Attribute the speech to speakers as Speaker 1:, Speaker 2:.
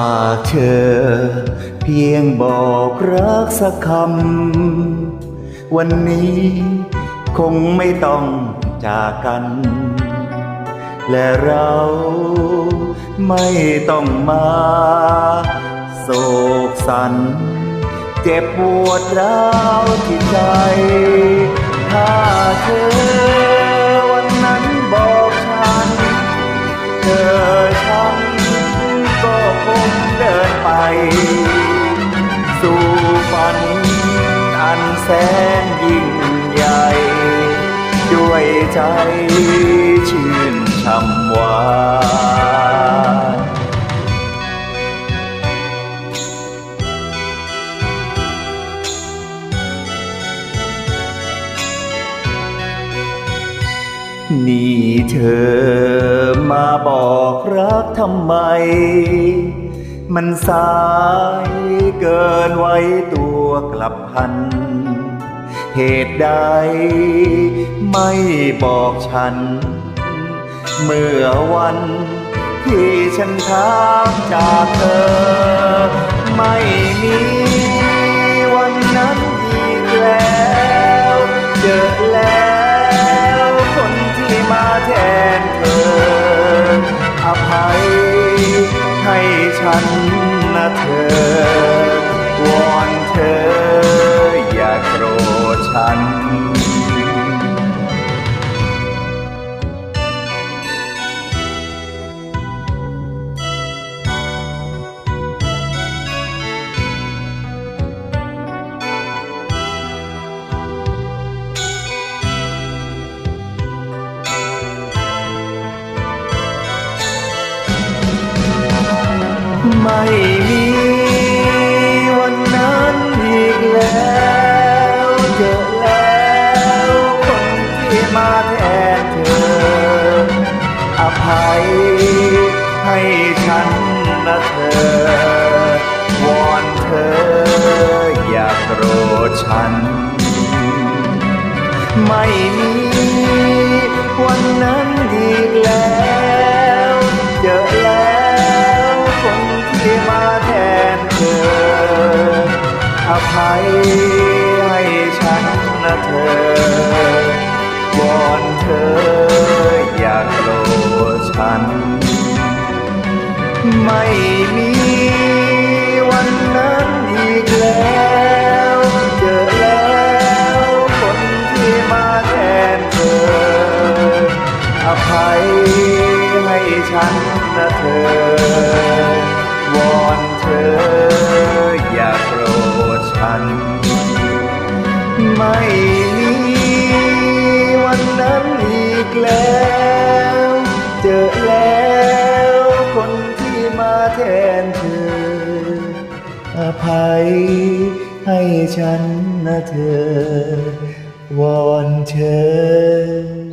Speaker 1: าเธอ เพียงบอกรักสักคำ วันนี้คงไม่ต้องจากกัน และเราไม่ต้องมาโศกสัน เจ็บปวดร้าวที่ใจ ถ้าเธอ สู่ฝันอันแสนยิ่งใหญ่ ด้วยใจชื่นช่ำหวานนี่เธอมาบอกรักทำไม มันสายเกินไว้ตัวกลับพัน เหตุใดไม่บอกฉัน เมื่อวันที่ฉันทางจากเธอ ม่มีวันนั้นอีกแล้วเจอแล้วคนที่มาแทนเธอ อภัยให้ฉันนะเธอ วอนเธออย่าโกรธฉัน ไม่มี ให้ฉันนะเธอวอนเธออย่าโกรธฉัน ไม่มีวันนั้นอีกแล้วเจอแล้วคนที่มาแทนเธอ อภัยให้ฉันนะเธอวอน แล้ว เจอแล้วคนที่มาแทนเธอ อภัยให้ฉันนะเธอ วอนเธอ